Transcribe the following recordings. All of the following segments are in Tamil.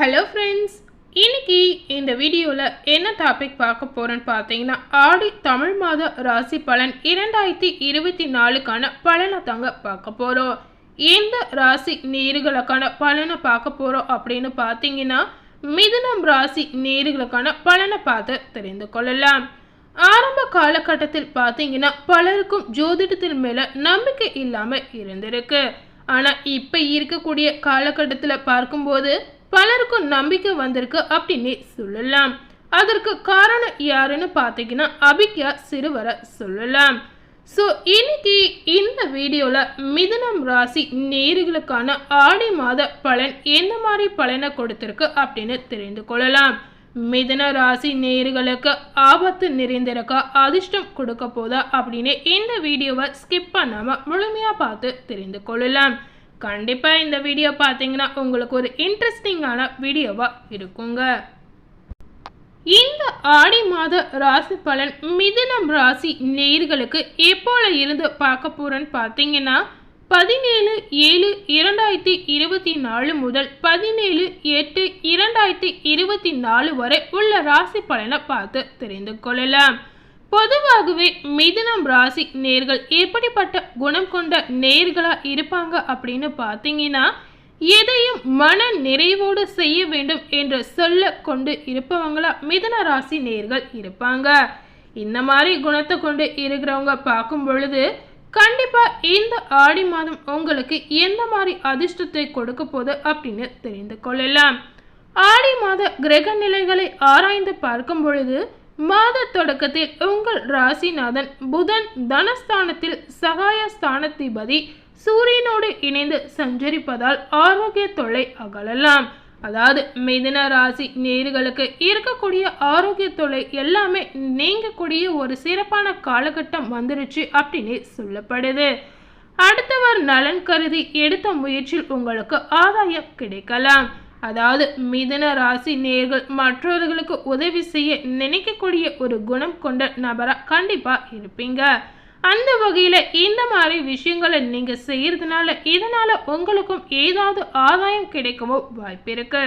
ஹலோ ஃப்ரெண்ட்ஸ் இன்னைக்கு இந்த வீடியோவில் என்ன டாபிக் பார்க்க போகிறோன்னு பார்த்தீங்கன்னா ஆடி தமிழ் மாத ராசி பலன் இரண்டாயிரத்தி இருபத்தி நாலுக்கான பலனை தாங்க பார்க்க போகிறோம் எந்த ராசி நேர்களுக்கான பலனை பார்க்க போகிறோம் அப்படின்னு பார்த்தீங்கன்னா மிதுனம் ராசி நேர்களுக்கான பலனை பார்த்து தெரிந்து கொள்ளலாம். ஆரம்ப காலகட்டத்தில் பார்த்தீங்கன்னா பலருக்கும் ஜோதிடத்தின் மேலே நம்பிக்கை இல்லாமல் இருந்திருக்கு. ஆனால் இப்போ இருக்கக்கூடிய காலகட்டத்தில் பார்க்கும்போது பலருக்கும் நம்பிக்கை வந்திருக்கு அப்படின்னு சொல்லலாம். அதற்கு காரணம் யாருன்னு பார்த்தீங்கன்னா அபிக்யா சிறுவரை சொல்லலாம். ஸோ இன்னைக்கு இந்த வீடியோவில் மிதுனம் ராசி நேர்களுக்கான ஆடி மாத பலன் எந்த மாதிரி பலனை கொடுத்துருக்கு அப்படின்னு தெரிந்து கொள்ளலாம். மிதன ராசி நேர்களுக்கு ஆபத்து நிறைந்திருக்க அதிர்ஷ்டம் கொடுக்க போதா அப்படின்னு இந்த வீடியோவை ஸ்கிப் பண்ணாமல் முழுமையாக பார்த்து தெரிந்து கொள்ளலாம். கண்டிப்பாக இந்த வீடியோ பார்த்தீங்கன்னா உங்களுக்கு ஒரு இன்ட்ரெஸ்டிங்கான வீடியோவாக இருக்குங்க. இந்த ஆடி மாத ராசி பலன் மிதுனம் ராசி நேர்களுக்கு எப்போல இருந்து பார்க்க போறேன்னு பார்த்தீங்கன்னா பதினேழு ஏழு இரண்டாயிரத்தி இருபத்தி நாலு முதல் பதினேழு எட்டு இரண்டாயிரத்தி இருபத்தி நாலு வரை உள்ள ராசி பலனை பார்த்து தெரிந்து கொள்ளலாம். பொதுவாகவே மிதுனம் ராசி நேர்கள் எப்படிப்பட்ட குணம் கொண்ட நேர்களா இருப்பாங்க அப்படின்னு பார்த்தீங்கன்னா எதையும் மன நிறைவோடு செய்ய வேண்டும் என்று சொல்ல கொண்டு இருப்பவங்களா மிதுன ராசி நேர்கள் இருப்பாங்க. இந்த மாதிரி குணத்தை கொண்டு இருக்கிறவங்க பார்க்கும் பொழுது கண்டிப்பா இந்த ஆடி மாதம் உங்களுக்கு எந்த மாதிரி அதிர்ஷ்டத்தை கொடுக்க போகுது அப்படின்னு தெரிந்து கொள்ளலாம். ஆடி மாத கிரக நிலைகளை ஆராய்ந்து பார்க்கும் பொழுது மாத தொடக்கத்தில் உங்கள் ராசிநாதன் புதன் தனஸ்தானத்தில் சகாய ஸ்தானத்திபதி சூரியனோடு இணைந்து சஞ்சரிப்பதால் ஆரோக்கிய தொல்லை அகலலாம். அதாவது மிதன ராசி நேர்களுக்கு இருக்கக்கூடிய ஆரோக்கிய தொல்லை எல்லாமே நீங்கக்கூடிய ஒரு சிறப்பான காலகட்டம் வந்துருச்சு அப்படின்னு சொல்லப்படுது. அடுத்தவர் நலன் கருதி எடுத்த முயற்சியில் உங்களுக்கு ஆதாயம் கிடைக்கலாம். அதாவது மிதன ராசி நேர்கள் மற்றவர்களுக்கு உதவி செய்ய நினைக்கக்கூடிய ஒரு குணம் கொண்ட நபராக கண்டிப்பாக இருப்பீங்க. அந்த வகையில் இந்த மாதிரி விஷயங்களை நீங்கள் செய்கிறதுனால இதனால் உங்களுக்கும் ஏதாவது ஆதாயம் கிடைக்கவோ வாய்ப்பு இருக்கு.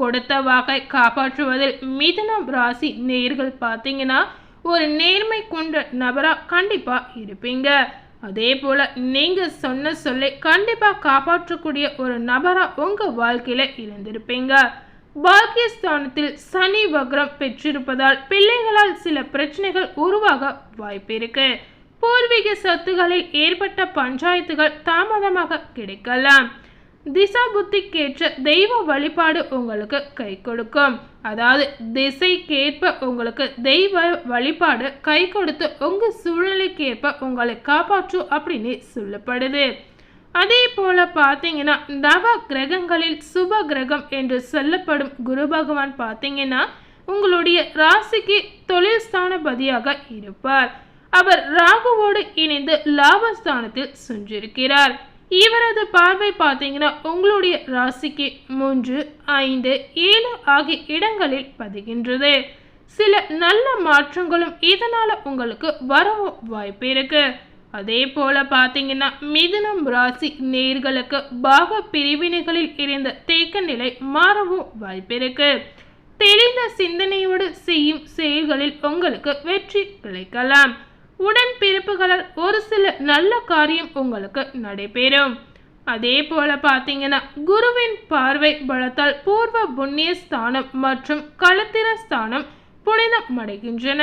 கொடுத்த வாக்கை காப்பாற்றுவதில் மிதுனம் ராசி நேர்கள் பார்த்தீங்கன்னா ஒரு நேர்மை கொண்ட நபராக கண்டிப்பாக இருப்பீங்க. அதே போல் நீங்கள் சொன்ன சொல்லை கண்டிப்பாக காப்பாற்றக்கூடிய ஒரு நபராக உங்கள் வாழ்க்கையில் இருந்திருப்பீங்க. பாக்கியஸ்தானத்தில் சனி வக்ரம் பெற்றிருப்பதால் பிள்ளைகளால் சில பிரச்சனைகள் உருவாக வாய்ப்பு இருக்கு. பூர்வீக சொத்துகளில் ஏற்பட்ட பஞ்சாயத்துகள் தாமதமாக கிடைக்கலாம். திசா புத்திக்கேற்ற தெய்வ வழிபாடு உங்களுக்கு கை கொடுக்கும் அதாவது திசைக்கேற்ப உங்களுக்கு தெய்வ வழிபாடு கை கொடுத்து உங்கள் சூழ்நிலைக்கேற்ப உங்களை காப்பாற்றும் அப்படின்னு சொல்லப்படுது. அதே போல் பார்த்தீங்கன்னா நவ கிரகங்களில் சுப கிரகம் என்று சொல்லப்படும் குரு பகவான் பார்த்தீங்கன்னா உங்களுடைய ராசிக்கு தொழில் ஸ்தானபதியாக இருப்பார். அவர் ராகுவோடு இணைந்து லாபஸ்தானத்தில் சென்றிருக்கிறார் இவரது பார்வை பார்த்தீங்கன்னா உங்களுடைய ராசிக்கு மூன்று ஐந்து ஏழு ஆகிய இடங்களில் பதிகின்றது. சில நல்ல மாற்றங்களும் இதனால் உங்களுக்கு வரவும் வாய்ப்பு இருக்கு. அதே போல பார்த்தீங்கன்னா மிதுனம் ராசி நேர்களுக்கு பாக பிரிவினைகளில் இருந்த தேக்க நிலை மாறவும் வாய்ப்பு இருக்கு. தெளிந்த சிந்தனையோடு செய்யும் செயல்களில் உங்களுக்கு வெற்றி கிடைக்கலாம். உடன் பிறப்புகளால் ஒரு சில நல்ல காரியம் உங்களுக்கு நடைபெறும். அதே போல பார்த்தீங்கன்னா குருவின் பார்வை பலத்தால் பூர்வ புண்ணிய ஸ்தானம் மற்றும் களத்திர ஸ்தானம் புனிதம் அடைகின்றன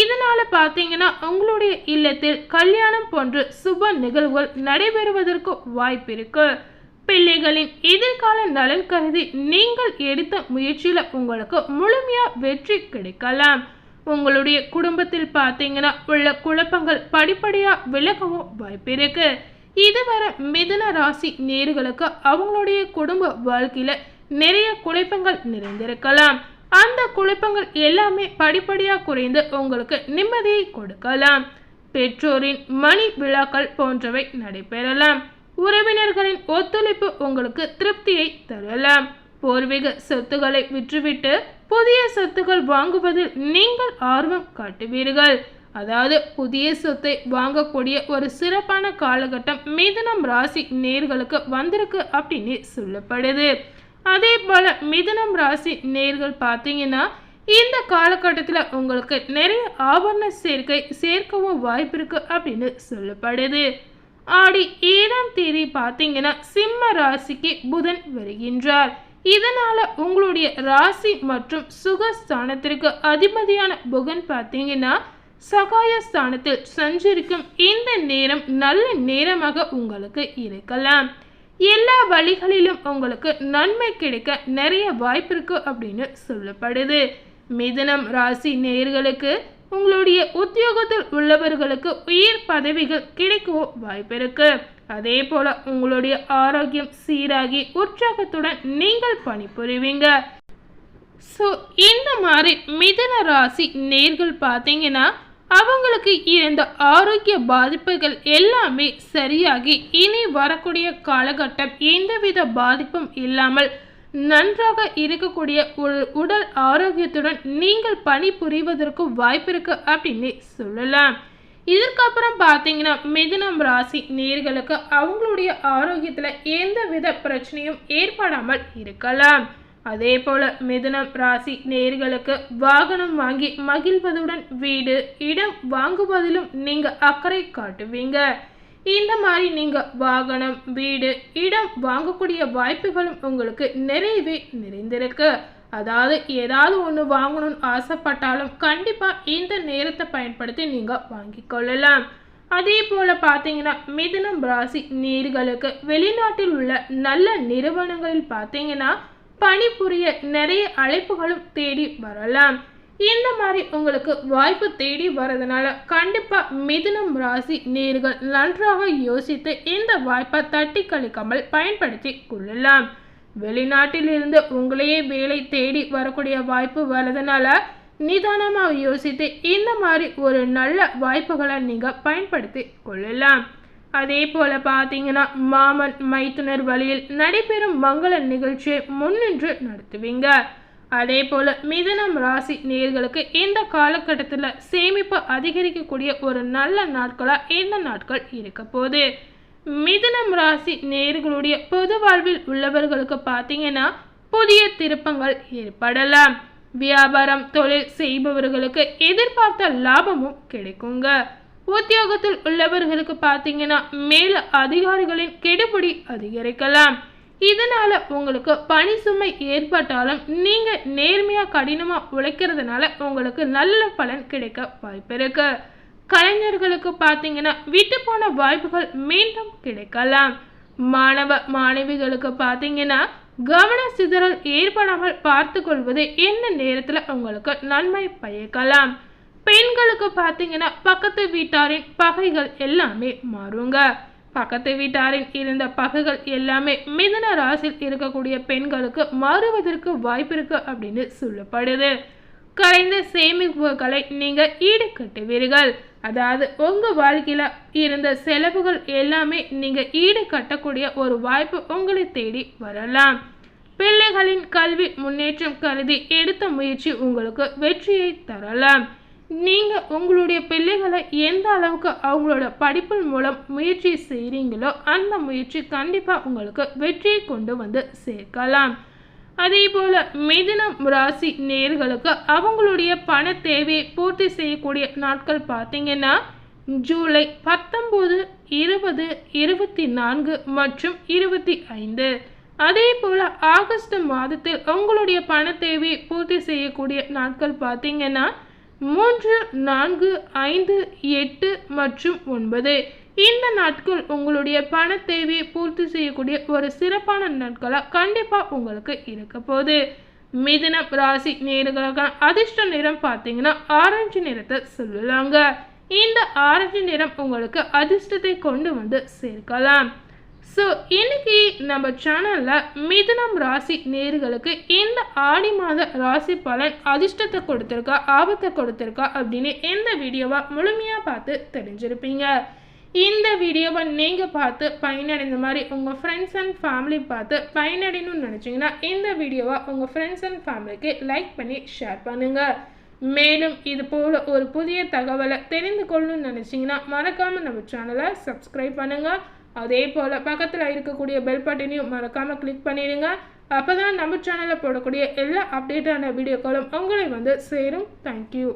இதனால பார்த்தீங்கன்னா உங்களுடைய இல்லத்தில் கல்யாணம் போன்ற சுப நிகழ்வுகள் நடைபெறுவதற்கு வாய்ப்பு இருக்கு பிள்ளைகளின் எதிர்கால நலன் கருதி நீங்கள் எடுத்த முயற்சியில உங்களுக்கு முழுமையா வெற்றி கிடைக்கலாம். உங்களுடைய குடும்பத்தில் பார்த்தீங்கன்னா உள்ள குழப்பங்கள் படிப்படியாக விலகவும் வாய்ப்பு இருக்கு. இதுவரை மிதுன ராசி நேர்களுக்கு அவங்களுடைய குடும்ப வாழ்க்கையில் நிறைய குழப்பங்கள் நிறைந்திருக்கலாம். அந்த குழப்பங்கள் எல்லாமே படிப்படியாக குறைந்து உங்களுக்கு நிம்மதியை கொடுக்கலாம். பெற்றோரின் மணி விழாக்கள் போன்றவை நடைபெறலாம். உறவினர்களின் ஒத்துழைப்பு உங்களுக்கு திருப்தியை தரலாம். பூர்வீக சொத்துக்களை விற்றுவிட்டு புதிய சொத்துக்கள் வாங்குவதில் நீங்கள் ஆர்வம் காட்டுவீர்கள். அதாவது புதிய சொத்தை வாங்கக்கூடிய ஒரு சிறப்பான காலகட்டம் மிதுனம் ராசி நேர்களுக்கு வந்திருக்கு அப்படின்னு சொல்லப்படுது. அதே போல் மிதுனம் ராசி நேர்கள் பார்த்தீங்கன்னா இந்த காலகட்டத்தில் உங்களுக்கு நிறைய ஆபரண சேர்க்கை சேர்க்கவும் வாய்ப்பு இருக்கு அப்படின்னு சொல்லப்படுது. ஆடி ஏழாம் தேதி பார்த்தீங்கன்னா சிம்ம ராசிக்கு புதன் வருகின்றார். இதனால் உங்களுடைய ராசி மற்றும் சுகஸ்தானத்திற்கு அதிபதியான புகன் பார்த்தீங்கன்னா சகாய ஸ்தானத்தில் சஞ்சரிக்கும் இந்த நேரம் நல்ல நேரமாக உங்களுக்கு இருக்கலாம். எல்லா வழிகளிலும் உங்களுக்கு நன்மை கிடைக்க நிறைய வாய்ப்பு இருக்கு அப்படின்னு சொல்லப்படுது. மிதனம் ராசி நேர்களுக்கு உங்களுடைய உத்தியோகத்தில் உள்ளவர்களுக்கு உயர் பதவிகள் கிடைக்கவும் வாய்ப்பிருக்கு அதே போல உங்களுடைய ஆரோக்கியம் சீராகி உற்சாகத்துடன் நீங்கள் பணிபுரிவீங்க. ஸோ இந்த மாதிரி மிதன ராசி நேர்கள் பார்த்தீங்கன்னா அவங்களுக்கு இருந்த ஆரோக்கிய பாதிப்புகள் எல்லாமே சரியாகி இனி வரக்கூடிய காலகட்டம் எந்தவித பாதிப்பும் இல்லாமல் நன்றாக இருக்கக்கூடிய ஒரு உடல் ஆரோக்கியத்துடன் நீங்கள் பணிபுரிவதற்கு வாய்ப்பு இருக்கு அப்படின்னு சொல்லலாம். இதற்கப்புறம் பார்த்தீங்கன்னா மிதுனம் ராசி நேர்களுக்கு அவங்களுடைய ஆரோக்கியத்தில் எந்த வித பிரச்சனையும் ஏற்படாமல் இருக்கலாம். அதே போல மிதுனம் ராசி நேர்களுக்கு வாகனம் வாங்கி மகிழ்வதுடன் வீடு இடம் வாங்குவதிலும் நீங்கள் அக்கறை காட்டுவீங்க. இந்த மாதிரி நீங்கள் வாகனம் வீடு இடம் வாங்கக்கூடிய வாய்ப்புகளும் உங்களுக்கு நிறையவே நிறைந்திருக்கு. அதாவது ஏதாவது ஒன்று வாங்கணும்னு ஆசைப்பட்டாலும் கண்டிப்பாக இந்த நேரத்தை பயன்படுத்தி நீங்கள் வாங்கி கொள்ளலாம். அதே போல் பார்த்தீங்கன்னா மிதுனம் ராசி நீர்களுக்கு வெளிநாட்டில் உள்ள நல்ல நிறுவனங்களில் பார்த்தீங்கன்னா பணிபுரிய நிறைய அழைப்புகளும் தேடி வரலாம். இந்த மாதிரி உங்களுக்கு வாய்ப்பு தேடி வரதுனால கண்டிப்பாக மிதுனம் ராசி நேர்கள் நன்றாக யோசித்து இந்த வாய்ப்பை தட்டி கழிக்காமல் பயன்படுத்தி கொள்ளலாம். வெளிநாட்டில் இருந்து உங்களையே வேலை தேடி வரக்கூடிய வாய்ப்பு வரதுனால நிதானமாக யோசித்து இந்த மாதிரி ஒரு நல்ல வாய்ப்புகளை நீங்கள் பயன்படுத்தி கொள்ளலாம். அதே போல் பார்த்தீங்கன்னா மாமன் மைத்துனர் வழியில் நடைபெறும் மங்கள நிகழ்ச்சியை முன்னின்று நடத்துவீங்க. அதே போல் மிதனம் ராசி நேர்களுக்கு இந்த காலகட்டத்தில் சேமிப்பு அதிகரிக்கக்கூடிய ஒரு நல்ல நாட்களாக இந்த நாட்கள் இருக்க போகுது? மிதனம் ராசி நேர்களுடைய பொது வாழ்வில் உள்ளவர்களுக்கு பார்த்தீங்கன்னா புதிய திருப்பங்கள் ஏற்படலாம். வியாபாரம் தொழில் செய்பவர்களுக்கு எதிர்பார்த்த லாபமும் கிடைக்குங்க. உத்தியோகத்தில் உள்ளவர்களுக்கு பார்த்தீங்கன்னா மேல அதிகாரிகளின் கெடுபிடி அதிகரிக்கலாம். இதனால் உங்களுக்கு பணி சுமை ஏற்பட்டாலும் நீங்கள் நேர்மையாக கடினமாக உழைக்கிறதுனால உங்களுக்கு நல்ல பலன் கிடைக்க வாய்ப்பு இருக்கு. கலைஞர்களுக்கு பார்த்தீங்கன்னா விட்டு போன வாய்ப்புகள் மீண்டும் கிடைக்கலாம். மாணவ மாணவிகளுக்கு பார்த்தீங்கன்னா கவன சிதறல் ஏற்படாமல் பார்த்து கொள்வது என்ன நேரத்தில் உங்களுக்கு நன்மை பயக்கலாம். பெண்களுக்கு பார்த்தீங்கன்னா பக்கத்து வீட்டாரின் பகைகள் எல்லாமே மாறுங்க. பக்கத்து வீட்டாரின் இருந்த பகைகள் எல்லாமே மிதன ராசியில் இருக்கக்கூடிய பெண்களுக்கு மாறுவதற்கு வாய்ப்பு இருக்கு அப்படின்னு சொல்லப்படுது. கரைந்த சேமிப்புகளை நீங்கள் ஈடுகட்டுவீர்கள். அதாவது உங்கள் வாழ்க்கையில் இருந்த செலவுகள் எல்லாமே நீங்கள் ஈடு கட்டக்கூடிய ஒரு வாய்ப்பு உங்களை தேடி வரலாம். பிள்ளைகளின் கல்வி முன்னேற்றம் கருதி எடுத்த முயற்சி உங்களுக்கு வெற்றியை தரலாம். நீங்கள் உங்களுடைய பிள்ளைகளை எந்த அளவுக்கு அவங்களோட படிப்பின் மூலம் முயற்சி செய்கிறீங்களோ அந்த முயற்சி கண்டிப்பாக உங்களுக்கு வெற்றியை கொண்டு வந்து சேர்க்கலாம். அதே போல் மிதுனம் ராசி நேர்களுக்கு அவங்களுடைய பண தேவையை பூர்த்தி செய்யக்கூடிய நாட்கள் பார்த்தீங்கன்னா ஜூலை பத்தொம்போது இருபது இருபத்தி நான்கு மற்றும் இருபத்தி ஐந்து. அதே போல் ஆகஸ்ட் மாதத்தில் உங்களுடைய பண தேவையை பூர்த்தி செய்யக்கூடிய நாட்கள் பார்த்தீங்கன்னா மூன்று நான்கு ஐந்து எட்டு மற்றும் ஒன்பது. இந்த நாட்கள் உங்களுடைய பண தேவையை பூர்த்தி செய்யக்கூடிய ஒரு சிறப்பான நாட்களாக கண்டிப்பாக உங்களுக்கு இருக்க போகுது. மிதுனம் ராசி நேர்களுக்கான அதிர்ஷ்ட நிறம் பார்த்தீங்கன்னா ஆரஞ்சு நிறத்தை சொல்லலாங்க. இந்த ஆரஞ்சு நிறம் உங்களுக்கு அதிர்ஷ்டத்தை கொண்டு வந்து சேர்க்கலாம். ஸோ இன்னைக்கு நம்ம சேனலில் மிதுனம் ராசி நேர்களுக்கு இந்த ஆடி மாத ராசி பலன் அதிர்ஷ்டத்தை கொடுத்துருக்கா ஆபத்தை கொடுத்துருக்கா அப்படின்னு எந்த வீடியோவை முழுமையாக பார்த்து தெரிஞ்சிருப்பீங்க? இந்த வீடியோவை நீங்கள் பார்த்து பயனடைந்த மாதிரி உங்கள் ஃப்ரெண்ட்ஸ் அண்ட் ஃபேமிலி பார்த்து பயனடையணும்னு நினச்சிங்கன்னா இந்த வீடியோவை உங்கள் ஃப்ரெண்ட்ஸ் அண்ட் ஃபேமிலிக்கு லைக் பண்ணி ஷேர் பண்ணுங்கள் மேலும் இது போல் ஒரு புதிய தகவலை தெரிந்து கொள்ளணும்னு நினச்சிங்கன்னா மறக்காமல் நம்ம சேனலை சப்ஸ்கிரைப் பண்ணுங்கள் அதே போல் பக்கத்தில் இருக்கக்கூடிய பெல் பட்டனையும் மறக்காமல் கிளிக் பண்ணிடுங்க. அப்போ தான் நம்ம சேனலில் போடக்கூடிய எல்லா அப்டேட்டான வீடியோக்களும் உங்களை வந்து சேரும். தேங்க்யூ